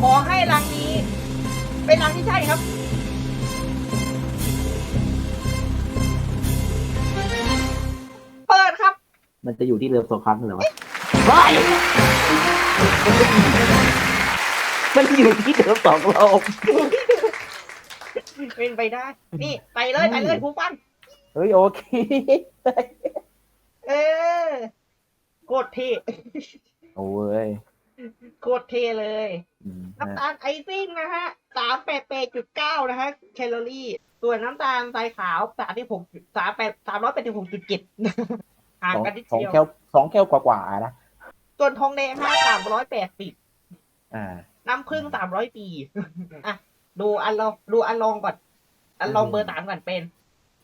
ขอให้รังนี้ เป็นรังที่ใช่ครับเปิดครับมันจะอยู่ที่เรือสองครั้งเหรอวะไปมันอยู่ที่เดิมสองรอบเป็นไปได้ นี่ใส่เลยใส่เลยผูฟันเฮ้ยโอเค เออโคต รเท่โอ้ยโคตรเท่เลยอืมน้ำตาลไอซิ่งนะฮะสามแปดแปดจุดเก้านะฮะแคลอรี่ ส่วนน้ำตาลทรายขาวสามที่หกสามแปดสามร้อยแปดสิบหกจุดเจ็ดห่างสองกันนิดสองเดียว แก้วสองแก้วกว่าๆนะส่วนทองแดงห้าสามร้อยแปดสิบอ่า น้ำผึ้งสามร้อยปี อะ ดูอันลองดูอันลองก่อน อันลองเบอร์สามก่อนเป็น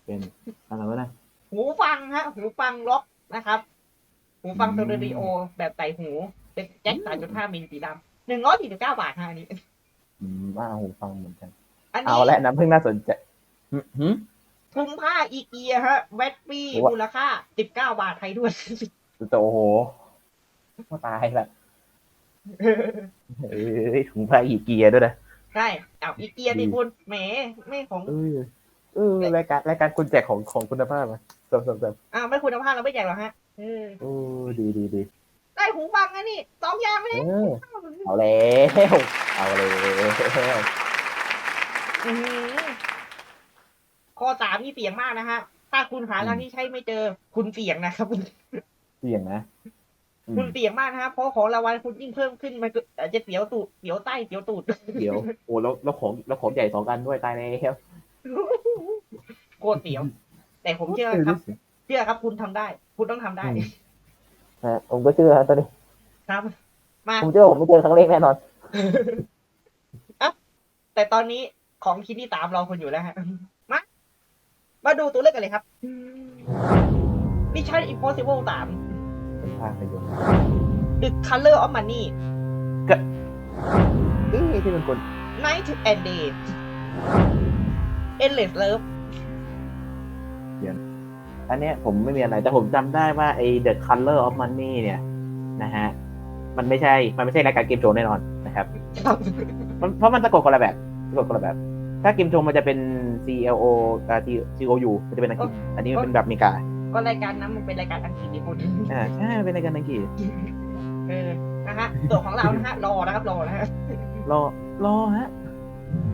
เป็นอะไรวะนะหูฟังฮะ หูฟังล็อกนะครับ หูฟังอืมสเตอริโอแบบใส่หูเป็นแจ็คสามจุดห้ามิลสีดำหนึ่งร้อยสี่สิบเก้าบาทฮะอันนี้อืมว่าหูฟังเหมือนกัน อันเอานี้ละน้ำพึ่งน่าสนใจหืมหืมคลุมผ้าอีเกียฮะเวทฟรีโอ้วะมูลค่าสิบเก้าบาทไทยด้วยแต่โอ้โหว่าตายละเอ้ยถุงผ้าอีเกียด้วยนะใช่เอาอีเกียดิคุณแหมไม่ของเออเออรายการรายการคุณแจกของของคุณภาพมาสมสมสมอ้าวไม่คุณภาพเราไม่แจกหรอกฮะ เออโอ้ดีดีดีได้หูฟังนะนี่สองอย่างไม่เอได้อเอาแล้วเอาแล้วอื้อหือข้อสามนี่เสี่ยงมากนะฮะ ถ้าคุณหาทางที่ใช้ไม่เจอ คุณเสี่ยงนะครับคุณ เสี่ยงนะอืมคุณเสี่ยงมากนะฮะเพราะของรางวัลคุณยิ่งเพิ่มขึ้นมันก็อาจจะเสียวตูดเสียวใต้เสียวตูด เดี๋ยวโอ้แล้วแล้วของแล้วของใหญ่สองอันด้วยตายแล้วโคตรเสียว แต่ผมเชื่อครับ เชื่อครับคุณทำได้ คุณต้องทำได้อืมฮะผมก็เชื่อตอนนี้ครับ มาผมเชื่อผมไม่เจอครั้งแรกแน่นอนแต่ตอนนี้ของชิ้นที่สามรอคุณอยู่แล้วฮะมามาดูตัวเลขกันเลยครับ Mission Impossible 3เป็นภาพยนตร์ The Color of Money เอ๊ะที่เป็นคน Night and Day Endless Love อันเนี้ยผมไม่มีอะไร แต่ผมจำได้ว่าไอ้ The Color of Money เนี่ย นะฮะ มันไม่ใช่ มันไม่ใช่รายการเกมโชว์แน่นอนนะครับครับมันเพราะมันสะกดคนละแบบสะกดคนละแบบ ถ้าเกมโชว์มันจะเป็น C L O อ่า T C O U มันจะเป็นอังกฤษอันนี้มันเป็นแบบอเมริกา ก็รายการนั้นมันเป็นรายการอังกฤษนี่คุณอ่าใช่มันเป็นรายการอังกฤษเออนะฮะส่วนของเรานะฮะรอนะครับรอนะฮะรอรอฮะ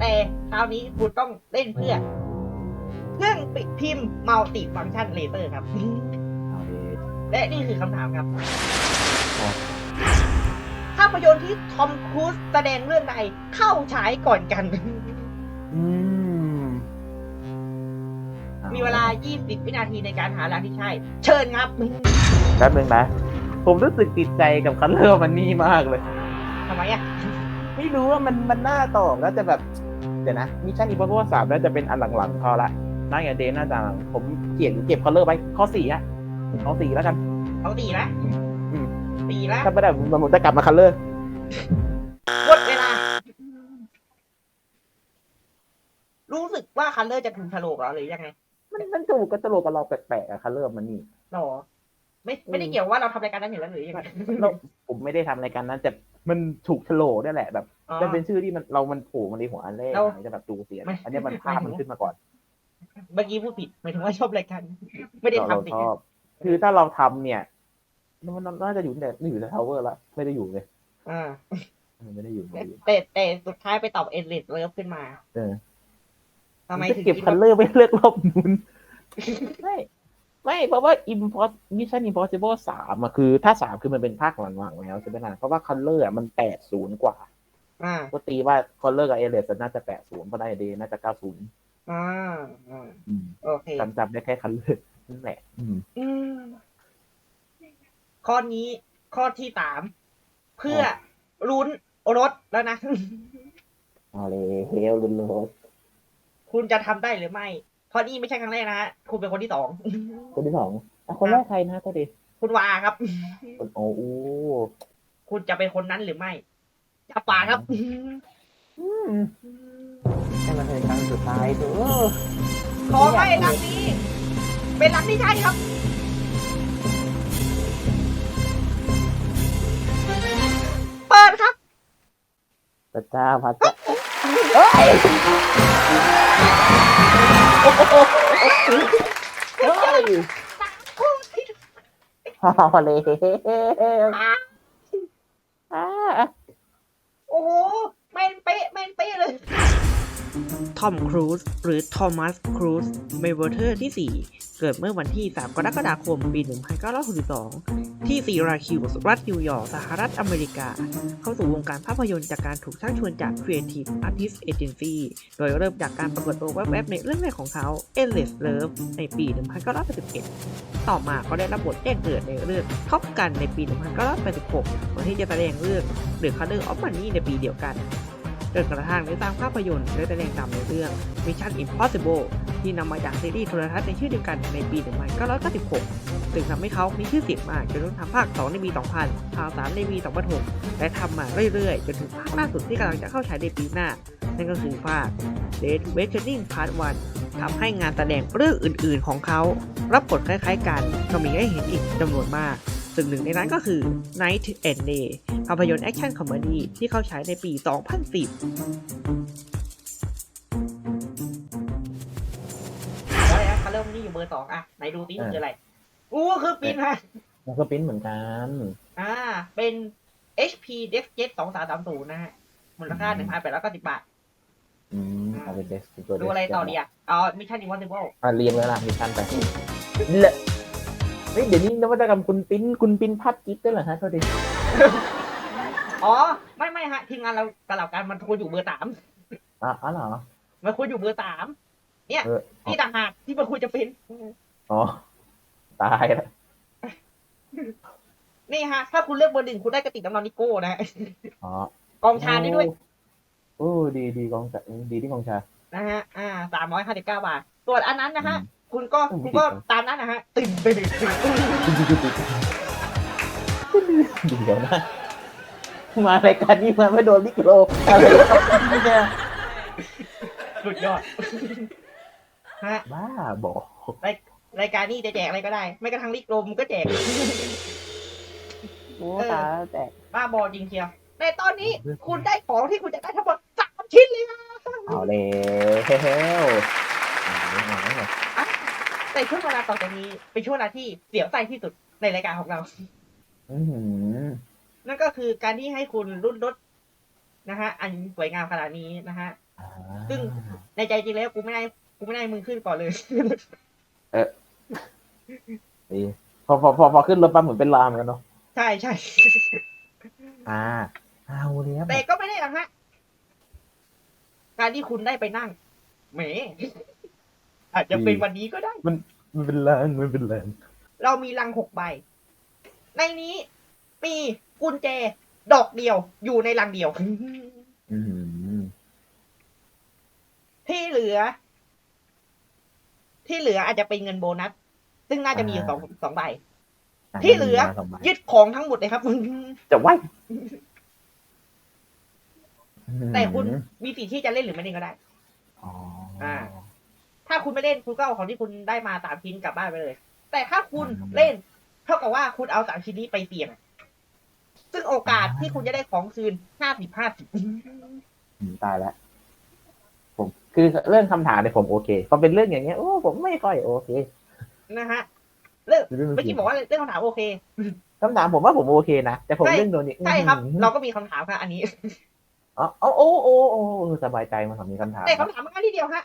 แต่คราวนี้คุณต้องเล่นเพื่อ เครื่องปิดพิมพ์มัลติฟัง c t ชันเลเซอร์ครับ เอาดิและนี่คือคำถามครับครับ ภาพยนตร์ที่ทอมครูซแสดงเรื่องใดเข้าฉายก่อนกัน อืมมีเวลา 20 วินาทีในการหาร้านที่ใช่ เชิญครับ แป๊บนึงนะ ผมรู้สึกติดใจกับ Color of Money มากเลย ทำไมอะ ไม่รู้ว่ามันมันน่าตอบแล้วจะแบบ เดี๋ยวนะมิชชั่นอิมพอสิเบิลสามน่าจะเป็นอันหลังๆพอละ น่าจะเดนน่าจะหลังผมเขียนเก็บคอลเลอร์ไว้ข้อสี่อะข้อสี่แล้วกันเขาตีแล้วอืมตีแล้วถ้าไม่ได้ผมผมจะกลับมาคัลเลอร์หมดเวลา รู้สึกว่าคันเลอร์จะถูกฉลกเหรอหรือยังไง มันมันถูกกันตลกกับเราแปลกๆอะคัลเลอร์มันนี่หรอไม่ไม่ได้เกี่ยวว่าเราทำรายการนั้นอยู่แล้วหรือยังไงเราผมไม่ได้ทำรายการนั้นแต่มันถูกฉลกนี่แหละแบบอ๋อมันเป็นชื่อที่มันเรามันโผล่มาในหัวอันแรกเราจะแบบดูเสียงไม่อันเนี้ยมันภาพมันขึ้นมาก่อน เมื่อกี้พูดผิดหมายถึงว่าชอบรายการไม่ได้เราเราทำสิ ชอบ คือถ้าเราทำเนี่ยมันน่าจะอยู่แต่ไม่อยู่ในทาวเวอร์ละไม่ได้อยู่เลยอ่ามันไม่ได้อยู่ไม่ได้อยู่แต่แต่สุดท้ายไปตอบเอเลสเลิฟขึ้นมาเออทำไมจะถึงเก็บคิดคัลว่าเลอร์ไม่เลือกรอบนุนไม่ไม่เพราะว่า impos mission impossible สามอะคือ ถ้าสามคือมันเป็นภาคหลังๆแล้วใช่ไหมล่ะเพราะว่าคัลเลอร์มันแปดศูนย์กว่า อ่า ก็ตีว่าคัลเลอร์กับเอเลสน่าจะแปดศูนย์เพราะไอเดน่าจะเก้าศูนย์ อ่าอ่าโอเค จำจำได้แค่คัลเลอร์นั่นแหละ อืม อืมข้อนี้ข้อที่สามเพื่อลุ้นรถแล้วนะ เอาเลยเฮลลุนโรสคุณจะทำได้หรือไม่เพราะนี่ไม่ใช่ครั้งแรกนะฮะคุณเป็นคนที่สอง คนที่สองอะคนแรกใครนะตัวดีคุณวาครับ คนโอ้โหคุณจะเป็นคนนั้นหรือไม่จับปากครับ อืม ให้มันเป็นครั้งสุดท้ายดูขอให้รักนี้ เป็นรักที่ใช่ครับเปิดครับพระเจ้าพระเจ้าเฮ้ยเฮ้ฮ่าเลย ทอมครูซหรือทอมัสครูซเมเวอร์เทอร์ที่ 4 เกิดเมื่อวันที่ 3 กรกฎาคม ปี 1962 ที่ซีราคิวส์รัฐนิวยอร์กสหรัฐอเมริกา เข้าสู่วงการภาพยนตร์จากการถูกชักชวนจาก Creative Artist Agency โดยเริ่มจากการปรากฏตัวแวบๆในเรื่องแรกของเขา Endless Love ในปี 1981 ต่อมาเขาได้รับบทแจ้งเกิดในเรื่องท็อปกันในปี 1986ก่อนที่จะแสดงเรื่อง The Color of Money ในปีเดียวกัน จนกระทั่งได้สร้างภาพยนตร์และแสดงนำในเรื่อง Mission Impossible ที่นำมาจากซีรีส์โทรทัศน์ในชื่อเดียวกันในปี 1996 ซึ่งทำให้เขามีชื่อเสียงมากจนต้องทำภาค 2 ในปี 2000 ภาค 3 ในปี 2006 และทำมาเรื่อยๆ จนถึงภาคล่าสุดที่กำลังจะเข้าฉายในปีหน้า นั่นก็คือภาค Dead Reckoning Part 1ทำให้งานแสดงเรื่องอื่นๆ ของเขา รับบทคล้ายๆ กันก็มีให้เห็นอีกจำนวนมาก ซึ่งหนึ่งในนั้นก็คือ Night and Day ภาพยนตร์แอคชั่นคอมเมดี้ที่เข้าฉายในปี 2010แล้วคัลเลอร์นี่อยู่เบอร์สองอะไหนดูซิมันคืออะไรอู้คือปินฮะมันก็ปริ้นเหมือนกัน อ่า เป็น HP DeskJet 2330 นะฮะ มูลค่า1,890บาท อืมเอาเป็นเดสตัวดูอะไรต่อดีอะอ๋อ Mission Impossible อะเรียงไว้ละมีชั้นไปเล เฮ้ยเดี๋ยวนี้นวัตกรรมคุณปริ้นคุณปริ้นภาพจิ๊กด้วยเหรอฮะโทษทีอ๋อ ไม่ไม่ฮะทีมงานเราตลับกันมันควรอยู่เบอร์สามอะอ๋อเหรอมันควรอยู่เบอร์สามเออที่ต่างหากที่มันควรจะเป็นอ๋อตายแล้วนี่ฮะ ถ้าคุณเลือกเบอร์หนึ่งคุณได้กระติกน้ำนอนนิโก้นะฮะอ๋อกองชาได้ด้วยโอ้ดีดีกองชาดีที่กองชานะฮะอ่าสามร้อยห้าสิบเก้าบาทส่วนอันนั้นนะฮะอืม คุณก็อืมคุณก็ตามนั้นนะฮะตื่นตื่นตื่นตื่นเดี๋ยวนะมารายการนี้มาไม่โดนลิกโลอะไรเนี่ยสุดยอดฮะบ้าบอกรายการนี้จะแจกอะไรก็ได้ ไม่กระทั่งลิกลมก็แจกโอ้เออตาแตกบ้าบอจริงเชียวในตอนนี้คุณได้ของที่คุณจะได้ทั้งหมดสามชิ้นเลยนะเอาแล้วเอาแล้ว แต่ช่วงเวลาต่อจากนี้เป็นช่วงเวลาที่เสียวใจที่สุดในรายการของเรา อื้อหือนั่นก็คือการที่ให้คุณรุ่นรถนะฮะ อันสวยงามขนาดนี้นะฮะอ่าซึ่งในใจจริงแล้วกูไม่ได้กูไม่ได้มึงขึ้นก่อนเลยดีพอพอพอพอขึ้นรถปั๊บเหมือนเป็นลามกันเนาะ ใช่ใช่ อ่า เอาเลยครับแต่ก็ไม่ได้หรอกฮะ การที่คุณได้ไปนั่งแหม อาจจะเป็นวันนี้ก็ได้มันเป็นแรงมันเป็นแรงเรามีลังหกใบ ในนี้มีกุญแจดอกเดียวอยู่ในลังเดียวอือหือที่เหลือ ที่เหลืออาจจะเป็นเงินโบนัส ซึ่งน่าจะมีอยู่สองสองใบ ที่เหลือมาสงใบยึดของทั้งหมดเลยครับจะไหวแต่คุณมีสิทธิ์ที่จะเล่นหรือไม่เล่นก็ได้ อ๋อ อ่า ถ้าคุณไม่เล่นคุณก็เอาของที่คุณได้มาสามชิ้นกลับบ้านไปเลย แต่ถ้าคุณเล่น เท่ากับว่าคุณเอาสามชิ้นนี้ไปเสี่ยง ซึ่งโอกาสที่คุณจะได้ของคืนห้าสิบห้าสิบอืมตายแล้วผมคือเรื่องคำถามเนี่ยผมโอเคพอเป็นเรื่องอย่างเงี้ยโอ้ผมไม่ค่อยโอเคนะฮะเรื่องเรื่องเมื่อกี้บอกว่าเรื่องคำถามโอเคคำถามผมว่าผมโอเคนะแต่ผมใช่เรื่องโดนนี่ใช่ครับอื้อหือเราก็มีคำถามค่ะอันนี้อ๋อโอ้โอ้โอ้โอ้สบายใจมาผมมีคำถามแต่ครับคำถามมันง่ายทีเดียวฮะ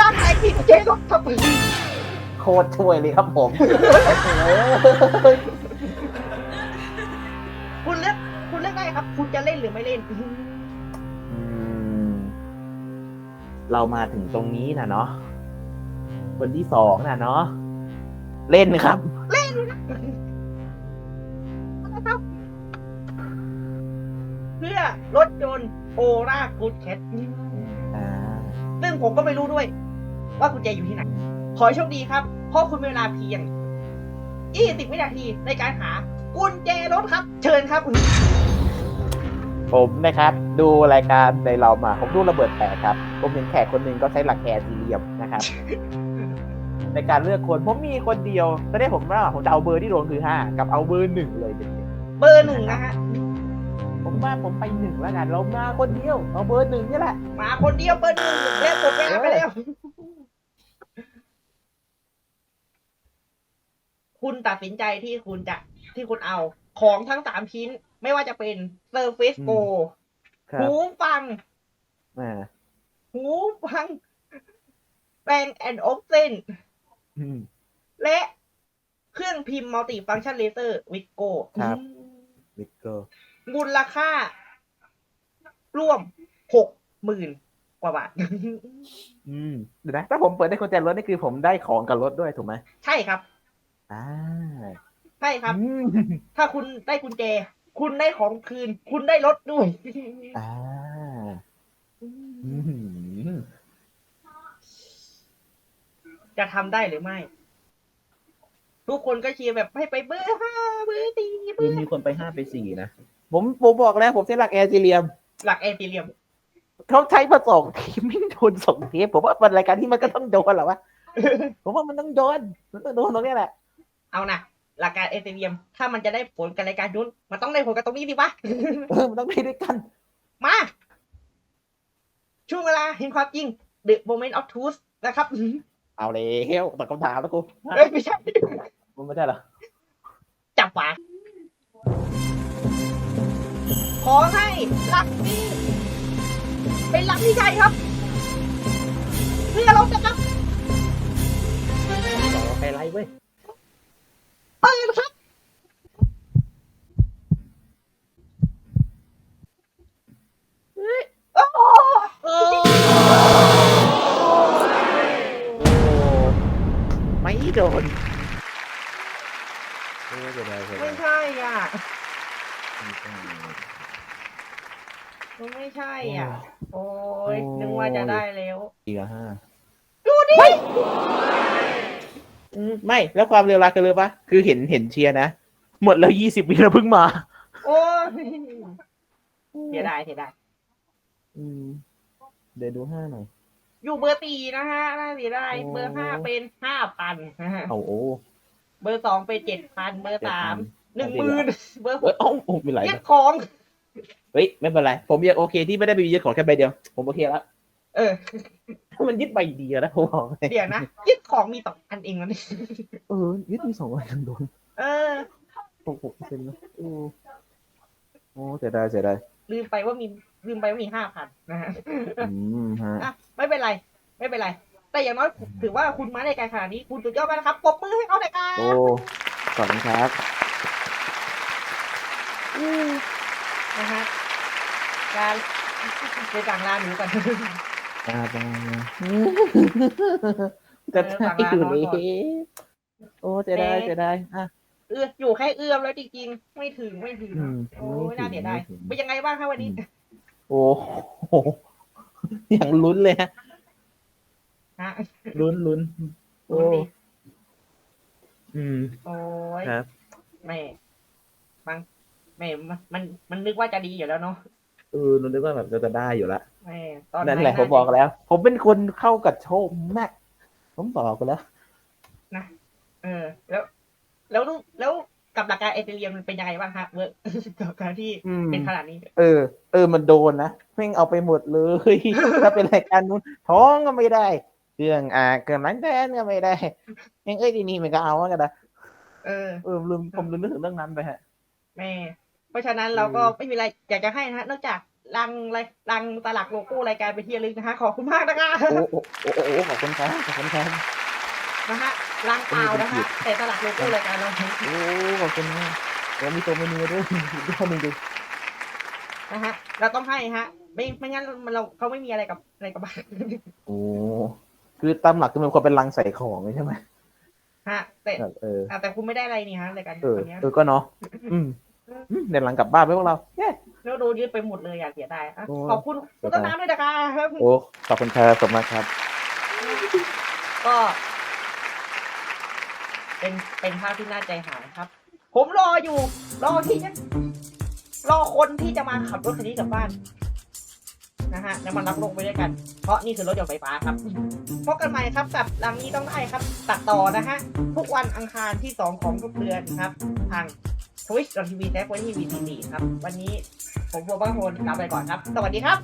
ด้านไหนผิดเจ๊ก็ทำโคตรช่วยเลยครับผมคุณเลือกคุณเลือกได้ครับ คุณจะเล่นหรือไม่เล่น อืมเรามาถึงตรงนี้นะเนาะคนที่สองนะเนาะเล่นครับ เพื่อรถยนต์โอรากูดแคทอ่าซึ่งผมก็ไม่รู้ด้วย ว่ากุญแจอยู่ที่ไหน ขอให้โชคดีครับ เพราะคุณมีเวลาเพียง20วินาทีในการหากุญแจรถครับ เชิญครับ ผมนะครับ ดูรายการในเรามาผมดูระเบิดแตกครับ ผมเห็นแขกคนหนึ่งก็ใช้หลักแอร์สี่เหลี่ยมนะครับ ในการเลือกคนผมมีคนเดียวตอนนี้ผมว่าผมจะเอาเบอร์ที่โดนคือห้ากับเอาเบอร์หนึ่งเลยเด็ดเบอร์หนึ่งนะฮะๆผมว่าผมไปหนึ่งแล้วกันเรามาคนเดียวเอาเบอร์หนึ่งนี่แหละมาคนเดียวเปิดหนึ่งแล้วกดเวลาไปแล้ว คุณตัดสินใจที่คุณจะที่คุณเอาของทั้งสามชิ้น ไม่ว่าจะเป็น Surface Go ครับหูฟัง อ่าหูฟังแปลงแอนด์ออฟเซนอืม และเครื่องพิมพ์มัลติฟัง c t ชันเลเซอร์วิโกครับ วิกเกอร์มูลค่า ร่วมหกหมื่นกว่าบาท อืมเดี๋ยวนะถ้าผมเปิดได้กุญแจรถนี่คือผมได้ของกับรถด้วยถูกไหมใช่ครับ อ่าใช่ครับ อืมถ้าคุณได้กุญแจ คุณได้ของคืน คุณได้รถด้วยอ่าอืมจะทำได้หรือไม่ ทุกคนก็เชียร์แบบให้ไปเบอร์ห้าเบอร์สี่เบคืออร์มีคนไปห้าไปสี่นะผมผมบอกแล้ว ผมใช้หลักแอร์จีเรียมหลักแอนติเลียม เขาใช้มาสองทีไม่โดนสองเทปผมว่าเป็นรายการที่มันก็ต้องโดนแหละวะผมว่ามันต้องโดนมันต้องโดนตรงเนี้ยแหละ เอานะหลักการแอนติเลียม ถ้ามันจะได้ผลกับรายการยุนมันต้องได้ผลกับตรงนี้สิวะเออมันต้องได้ด้วยกัน มา ช่วงเวลาเห็นความจริง The Moment of Truth นะครับ เอาเลยตอบคำถามแล้วกูเอ้ยไม่ใช่ มันไม่ใช่เหรอ จับฝาขอให้หลักนี้ เป็นหลักที่ใช่ครับ เพื่อเราจะครับไฮไลท์เว้ย เปิดครับโอ้โหโอ้ไม่โดนเออจะได้จะไม่ได้ใช่อะ มันไม่ใช่อะ โอ้ยนึกว่าจะได้แล้วอีกห้าดูดิ อืมไม่แล้วความเร็วรักกันเลยปะคือเห็นเห็นเชียร์นะหมดแล้วยี่สิบวิแล้วเพิ่งมา โอ้ยเสียดายเสียดายอืม เดี๋ยวดูห้าหน่อย อยู่เบอร์ตีนะฮะน่าเสียดายโอ้เบอร์ห้าเป็นห้าพันนะฮะเอาโอ้เบอร์สองเป็นเจ็ดพันเบอร์สาม7,000หนึ่งหมื่นเบอร์หเอ้ยกเอ้าโอ้มีหลายเรียนะกของ เฮ้ย ไม่เป็นไร ผมยังโอเคที่ไม่ได้ไปยึดของแค่ใบเดียว ผมโอเคแล้ว เออ มันยึดใบเดียวนะผมบอกเลยเดี๋ยวนะยึดของมีสองอันเองนะนี่เออยึดมีสองใบยังโดนเออหกหกเปอร์เซ็นต์นะโอ้โอ้เสียดายเสียดายลืมไปว่ามีลืมไปว่ามีห้าพันนะฮะอืมฮะอะไม่เป็นไร ไม่เป็นไร แต่อย่างน้อยถือว่าคุณมาในการขนาดนี้คุณสุดยอดมากนะครับปรบมือให้เขาหน่อยครัโอ้บขอบคุณครับนะฮะการไปต่างลาหนูกัน อาบาจะได้อยู่เลยโอ้จะได้จะได้อะเอื้ออยู่แค่เอื้อมแล้วจริงๆ ไม่ถึงไม่ถึงอืมโอ้ยน่าเสียดายไม่ถึงเป็นยังไงบ้างคะวันนี้ โอ้โหอย่างลุ้นเลยฮะฮะลุ้นลุ้นโอ้ดูดิอืมโอ้ยครับแม่บางแม่มันมันมันนึกว่าจะดีอยู่แล้วเนาะ เออลุ้นนึกว่าแบบจะจะได้อยู่ละแม่ตอนนั่นแหละาผมบอกแล้ว ผมเป็นคนเข้ากับโชคมากผมบอกกันแล้วเออ แล้ว แล้วลูกแล้วกับหลักการเอเทเรียมมันเป็นยังไงบ้างฮะเวิร์กกับการที่อืมเป็นขนาดนี้ เออ เออมันโดนนะแม่งเอาไปหมดเลย ถ้าเป็นรายการนู้นท้องก็ไม่ได้เครื่องอ่าเกินนั้นแทนก็ไม่ได้ยังเอ้ยทีนี้มันก็เอาว่ากันนะเออเออลืมผมลืมนึกถึงเรื่องนั้นไปฮะแม่ เพราะฉะนั้นเราก็ไม่มีอะไรอยากจะให้นะฮะนอกจากรังอะไรรังตลักโลโก้รายการไปนที่ระลึกนะฮะขอบคุณมากนะคะโอ้โอ้โอ้โอ้โอ้ขอบคุณครับขอบคุณครับนะฮะรังเปล่านะคะแต่ตลักโลโก้รายการเราโอ้ขอบคุณมากแล้วมีตัวเมนูด้วยยอดจริงนะฮะเราต้องให้ฮะ ไม่ไม่งั้นมันเราเขาไม่มีอะไรกับอะไรกับบ้านๆโอ้คือตามหลักคือมันควรเป็นลังใส่ของใช่ไหมฮะแต่แบบเอออะแต่คุณไม่ได้อะไรนี่ฮะรายการเออวันเนี้ยเออก็เนาะอืมอืม เดี๋ยวหลังกลับบ้านไปพวกเราเย้แล้วโดนยึดไปหมดเลยอยากเสียดายอะโอ้ขอบคุณคุณต้นน้ำด้วยนะคะโอ้ขอบคุณครับขอบคุณมากครับ ก็ เป็นเป็นภาพที่น่าใจหายครับ ผมรออยู่ รอที่จะรอคนที่จะมาขับรถคันนี้กลับบ้านนะฮะแล้วมันรับลงไปด้วยกัน เพราะนี่คือรถยนต์ไฟฟ้าครับพบกันใหม่ครับกับรังนี้ต้องได้ครับ ตัดต่อนะฮะ ทุกวันอังคารที่สองของทุกเดือนครับ ทาง ทวิชดอททีวีแท็กไว้ที่งดีครับ วันนี้ผมบัวบ้างโฮนลาไปก่อนครับ สวัสดีครับ